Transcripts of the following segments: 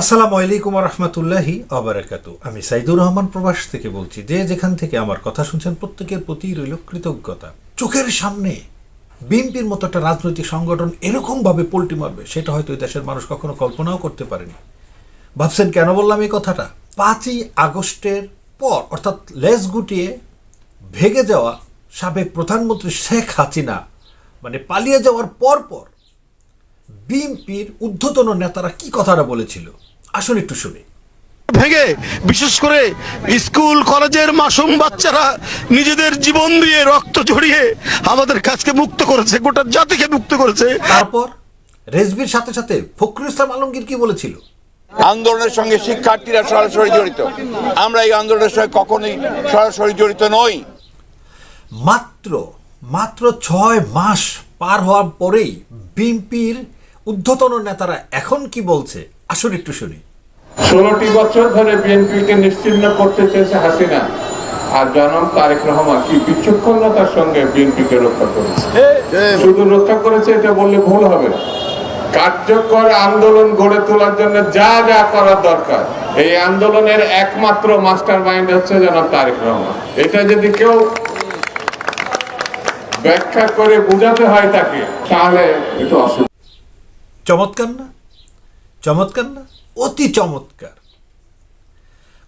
আসসালামু আলাইকুম রহমতুল্লাহি আবরাকাত আমি সাইদুর রহমান প্রবাস থেকে বলছি, যে যেখান থেকে আমার কথা শুনছেন প্রত্যেকের প্রতি রইল কৃতজ্ঞতা। চোখের সামনে বিএনপির মতো একটা রাজনৈতিক সংগঠন এরকমভাবে পোল্টি মারবে, সেটা হয়তো এই দেশের মানুষ কখনো কল্পনাও করতে পারেনি। ভাবছেন কেন বললাম এই কথাটা? পাঁচই আগস্টের পর, অর্থাৎ লেজ গুটিয়ে ভেগে যাওয়া সাবেক প্রধানমন্ত্রী শেখ হাসিনা মানে পালিয়ে যাওয়ার পর পর বিএনপির ঊর্ধ্বতন নেতারা কি কথাটা বলেছিল? আসুন একটু শুনি। ভেঙে বিশেষ করে স্কুল কলেজের মাসুম বাচ্চারা নিজেদের জীবন দিয়ে রক্ত ঝরিয়ে আমাদের কাছকে মুক্ত করেছে গোটা জাতিকে মুক্ত করেছে। তারপর রেজবির সাথে সাথে ফখরুল ইসলাম আলমগীর কি বলেছিল? আন্দোলনের সঙ্গে শিক্ষার্থীরা সরাসরি জড়িত। আমরা এই আন্দোলনের সঙ্গে কখনোই সরাসরি জড়িত নই। মাত্র মাত্র ছয় মাস পার হওয়ার পরেই বিএনপির ঊর্ধ্বতন নেতারা এখন কি বলছে? আসুন একটু শুনি। ষোলোটি বছর ধরে বিএনপিকে নিশ্চিহ্ন করতে চেয়েছে হাসিনা। আর জনম তারেক রহমান কি বিচক্ষণতার সঙ্গে বিএনপিকে রক্ষা করেছে? শুধু রক্ষা করেছে এটা বললে ভুল হবে কার্যকর আন্দোলন গড়ে তোলার জন্য যা যা করার দরকার, এই আন্দোলনের একমাত্র মাস্টার মাইন্ড হচ্ছে জনাব তারেক রহমান। এটা যদি কেউ ব্যাখ্যা করে বোঝাতে হয় তাকে, তাহলে একটু অসুবিধা চমৎকার না? চমৎকার না? অতি চমৎকার।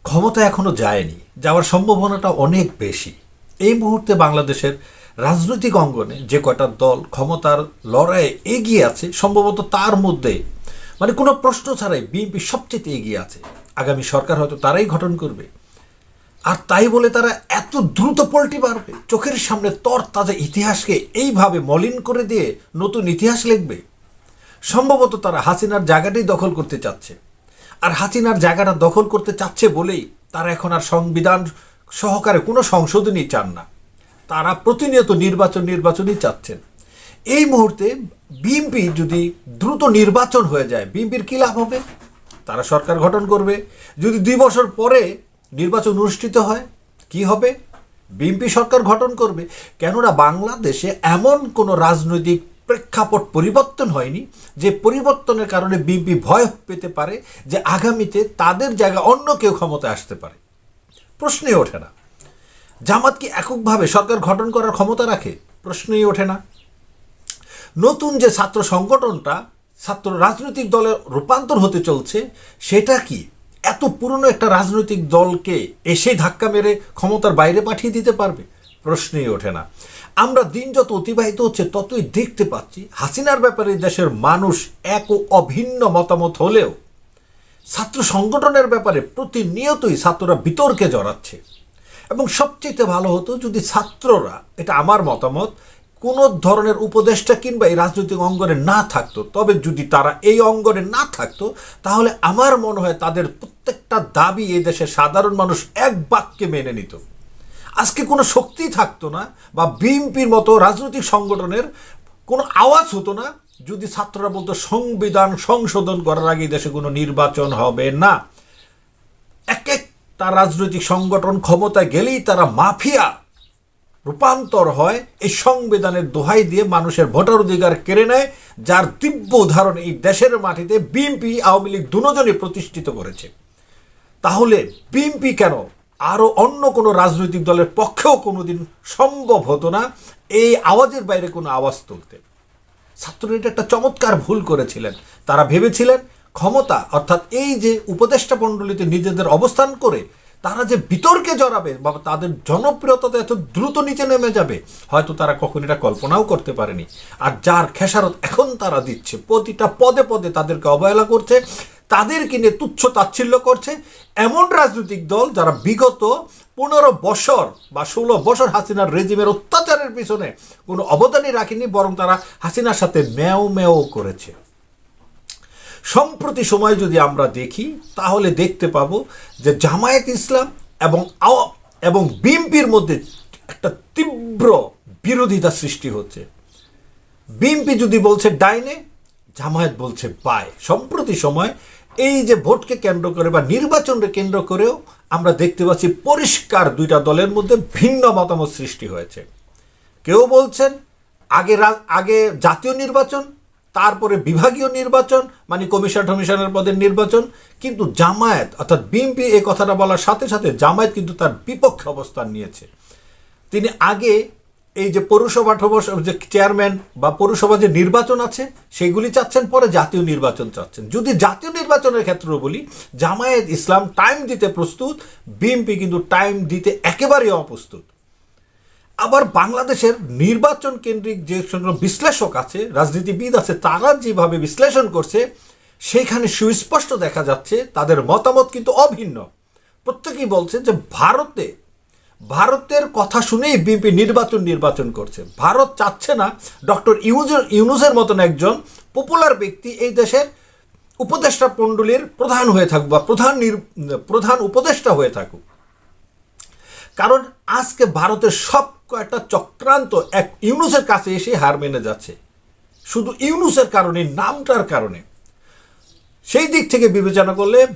ক্ষমতা এখনও যায়নি, যাওয়ার সম্ভাবনাটা অনেক বেশি। এই মুহূর্তে বাংলাদেশের রাজনৈতিক অঙ্গনে যে কয়টা দল ক্ষমতার লড়াইয়ে এগিয়ে আছে, সম্ভবত তার মধ্যে মানে কোনো প্রশ্ন ছাড়াই বিএনপি সবচেয়ে এগিয়ে আছে। আগামী সরকার হয়তো তারাই গঠন করবে। আর তাই বলে তারা এত দ্রুত পল্টি মারবে চোখের সামনে তর তাজা ইতিহাসকে এইভাবে মলিন করে দিয়ে নতুন ইতিহাস লিখবে? সম্ভবত তারা হাসিনার জায়গাটাই দখল করতে চাচ্ছে। আর হাসিনার জায়গাটা দখল করতে চাচ্ছে বলেই তারা এখন আর সংবিধান সহকারে কোনো সংশোধনই চান না। তারা প্রতিনিয়ত নির্বাচন, নির্বাচনই চাচ্ছেন। এই মুহূর্তে বিএনপি যদি দ্রুত নির্বাচন হয়ে যায় বিএনপির কী লাভ হবে? তারা সরকার গঠন করবে। যদি দুই বছর পরে নির্বাচন অনুষ্ঠিত হয়, কি হবে? বিএনপি সরকার গঠন করবে। কেননা বাংলাদেশে এমন কোনো রাজনৈতিক প্রেক্ষাপট পরিবর্তন হয়নি, যে পরিবর্তনের কারণে বিএনপি ভয় পেতে পারে, যে আগামীতে তাদের জায়গা অন্য কেউ ক্ষমতায় আসতে পারে। প্রশ্নই ওঠে না। জামাত কি এককভাবে সরকার গঠন করার ক্ষমতা রাখে? প্রশ্নই ওঠে না। নতুন যে ছাত্র সংগঠনটা, ছাত্র রাজনৈতিক দলে রূপান্তর হতে চলছে, সেটা কি এত পুরনো একটা রাজনৈতিক দলকে এসে ধাক্কা মেরে ক্ষমতার বাইরে পাঠিয়ে দিতে পারবে? প্রশ্নই ওঠে না। আমরা দিন যত অতিবাহিত হচ্ছে ততই দেখতে পাচ্ছি হাসিনার ব্যাপারে দেশের মানুষ এক ও অভিন্ন মতামত হলেও ছাত্র সংগঠনের ব্যাপারে প্রতিনিয়তই ছাত্ররা বিতর্কে জড়াচ্ছে। এবং সবচেয়ে ভালো হতো যদি ছাত্ররা, এটা আমার মতামত, কোনো ধরনের উপদেষ্টা কিংবা এই রাজনৈতিক অঙ্গনে না থাকতো, তবে যদি তারা এই অঙ্গনে না থাকতো, তাহলে আমার মনে হয় তাদের প্রত্যেকটা দাবি এই দেশের সাধারণ মানুষ এক বাক্যে মেনে নিত। আজকে কোনো শক্তি থাকতো না বা বিএনপির মতো রাজনৈতিক সংগঠনের কোনো আওয়াজ হতো না যদি ছাত্ররা বলতো, সংবিধান সংশোধন করার আগে দেশে কোনো নির্বাচন হবে না। এক একটা রাজনৈতিক সংগঠন ক্ষমতায় গেলেই তারা মাফিয়া রূপান্তর হয়, এই সংবিধানের দোহাই দিয়ে মানুষের ভোটার অধিকার কেড়ে নেয়, যার দিব্য উদাহরণ এই দেশের মাটিতে বিএনপি আওয়ামী লীগ দুজনই প্রতিষ্ঠিত করেছে। তাহলে বিএনপি কেন আরও অন্য কোনো রাজনৈতিক দলের পক্ষেও কোনোদিন সম্ভব হতো না এই আওয়াজের বাইরে কোনো আওয়াজ তুলতে। ছাত্ররা এটা একটা চমৎকার ভুল করেছিলেন। তারা ভেবেছিলেন ক্ষমতা, অর্থাৎ এই যে উপদেষ্টা মণ্ডলীতে নিজেদের অবস্থান করে তারা যে বিতর্কে জড়াবে বা তাদের জনপ্রিয়তা এত দ্রুত নিচে নেমে যাবে, হয়তো তারা কখন এটা কল্পনাও করতে পারেনি। আর যার খেসারত এখন তারা দিচ্ছে, প্রতিটা পদে পদে তাদেরকে অবহেলা করছে। তাদেরকে নিয়ে তুচ্ছ তাচ্ছিল্য করছে। এমন রাজনৈতিক দল যারা বিগত পনেরো বছর বা ষোলো বছর হাসিনার রেজিমের অত্যাচারের পিছনে কোনো অবদানই রাখেনি, বরং তারা হাসিনার সাথে ম্যাও ম্যাও করেছে। সম্প্রতি সময় যদি আমরা দেখি, তাহলে দেখতে পাবো যে জামায়াত ইসলাম এবং এবং বিএনপির মধ্যে একটা তীব্র বিরোধিতা সৃষ্টি হচ্ছে। বিএনপি যদি বলছে ডাইনে, জামায়াত বলছে বায়। সম্প্রতি সময় এই যে ভোটকে কেন্দ্র করে বা নির্বাচনকে কেন্দ্র করেও আমরা দেখতে পাচ্ছি পরিষ্কার দুইটা দলের মধ্যে ভিন্ন মতামত সৃষ্টি হয়েছে। কেউ বলছেন, আগে আগে জাতীয় নির্বাচন, তারপরে বিভাগীয় নির্বাচন মানে কমিশন টমিশনের পদের নির্বাচন, কিন্তু জামায়াত, অর্থাৎ বিএনপি এই কথাটা বলার সাথে সাথে জামায়াত কিন্তু তার বিপক্ষে অবস্থান নিয়েছে। তিনি আগে এই যে পৌরসভা যে চেয়ারম্যান বা পৌরসভা যে নির্বাচন আছে, সেগুলি চাচ্ছেন, পরে জাতীয় নির্বাচন চাচ্ছেন। যদি জাতীয় নির্বাচনের ক্ষেত্রে বলি, জামায়াত ইসলাম টাইম দিতে প্রস্তুত বিএনপি কিন্তু টাইম দিতে একেবারেই অপ্রস্তুত। আবার বাংলাদেশের নির্বাচন কেন্দ্রিক যে বিশ্লেষক আছে, রাজনীতিবিদ আছে, তারা যেভাবে বিশ্লেষণ করছে, সেখানে সুস্পষ্ট দেখা যাচ্ছে, তাদের মতামত কিন্তু অভিন্ন। প্রত্যেকেই বলছে যে ভারতে ভারতের কথা শুনেই বিএনপি নির্বাচন নির্বাচন করছে। ভারত চাচ্ছে না ডক্টর ইউজের ইউনুসের মতন একজন পপুলার ব্যক্তি এই দেশের উপদেষ্টা মণ্ডলীর প্রধান হয়ে থাকুক বা প্রধান প্রধান উপদেষ্টা হয়ে থাকুক। কারণ আজকে ভারতের সব কয়েকটা চক্রান্ত এক ইউনুসের কাছে এসে হার মেনে যাচ্ছে। শুধু ইউনুসের কারণে, নামটার কারণে। সেই দিক থেকে বিবেচনা করলে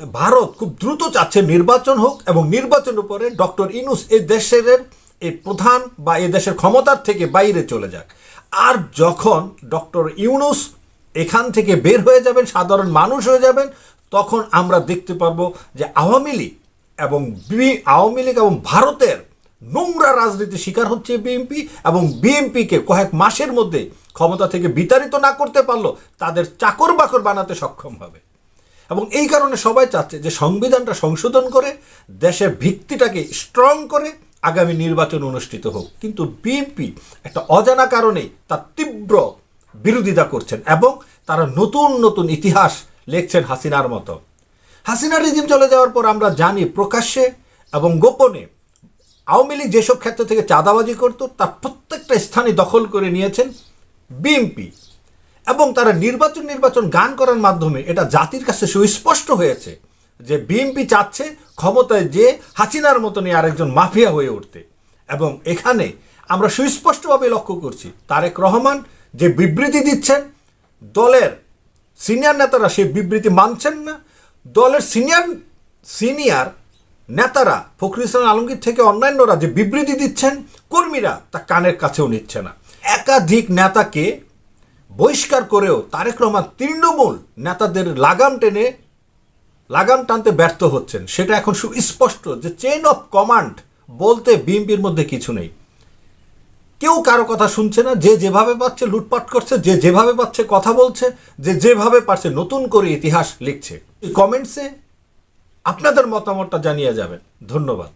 ভারত খুব দ্রুত চাচ্ছে নির্বাচন হোক এবং নির্বাচনের উপরে ডক্টর ইউনুস এই দেশের এই প্রধান বা এ দেশের ক্ষমতার থেকে বাইরে চলে যাক। আর যখন ডক্টর ইউনুস এখান থেকে বের হয়ে যাবেন, সাধারণ মানুষ হয়ে যাবেন, তখন আমরা দেখতে পারব যে আওয়ামী লীগ এবং আওয়ামী লীগ এবং ভারতের নোংরা রাজনীতির শিকার হচ্ছে বিএনপি এবং বিএনপিকে কয়েক মাসের মধ্যে ক্ষমতা থেকে বিতাড়িত না করতে পারল তাদের চাকর বাকর বানাতে সক্ষম হবে। এবং এই কারণে সবাই চাচ্ছে যে সংবিধানটা সংশোধন করে, দেশের ভিত্তিটাকে স্ট্রং করে আগামী নির্বাচন অনুষ্ঠিত হোক। কিন্তু বিএনপি একটা অজানা কারণে তার তীব্র বিরোধিতা করছেন এবং তারা নতুন নতুন ইতিহাস লিখছেন হাসিনার মতো। হাসিনা রিজিম চলে যাওয়ার পর আমরা জানি প্রকাশ্যে এবং গোপনে আওয়ামী লীগ যেসব ক্ষেত্র থেকে চাঁদাবাজি করত, তার প্রত্যেকটা স্থানে দখল করে নিয়েছেন বিএনপি এবং তারা নির্বাচন নির্বাচন গান করার মাধ্যমে এটা জাতির কাছে সুস্পষ্ট হয়েছে যে বিএনপি চাচ্ছে ক্ষমতায় যে হাসিনার মতনই আরেকজন মাফিয়া হয়ে উঠতে। এবং এখানে আমরা সুস্পষ্টভাবে লক্ষ্য করছি, তারেক রহমান যে বিবৃতি দিচ্ছেন, দলের সিনিয়র নেতারা সেই বিবৃতি মানছেন না। দলের সিনিয়র সিনিয়র নেতারা ফখরুল ইসলাম আলমগীর থেকে অন্যান্যরা যে বিবৃতি দিচ্ছেন, কর্মীরা তা কানের কাছেও নিচ্ছে না। একাধিক নেতাকে বহিষ্কার করেও তারেক রহমান তৃণমূল নেতাদের লাগাম টেনে, লাগাম টানতে ব্যর্থ হচ্ছেন। সেটা এখন সুস্পষ্ট যে চেইন অফ কমান্ড বলতে বিএনপির মধ্যে কিছু নেই। কেউ কারও কথা শুনছে না, যে যেভাবে পাচ্ছে, লুটপাট করছে, যে যেভাবে পাচ্ছে, কথা বলছে, যে যেভাবে পারছে, নতুন করে ইতিহাস লিখছে। কমেন্টসে আপনাদের মতামতটা জানিয়ে যাবেন। ধন্যবাদ।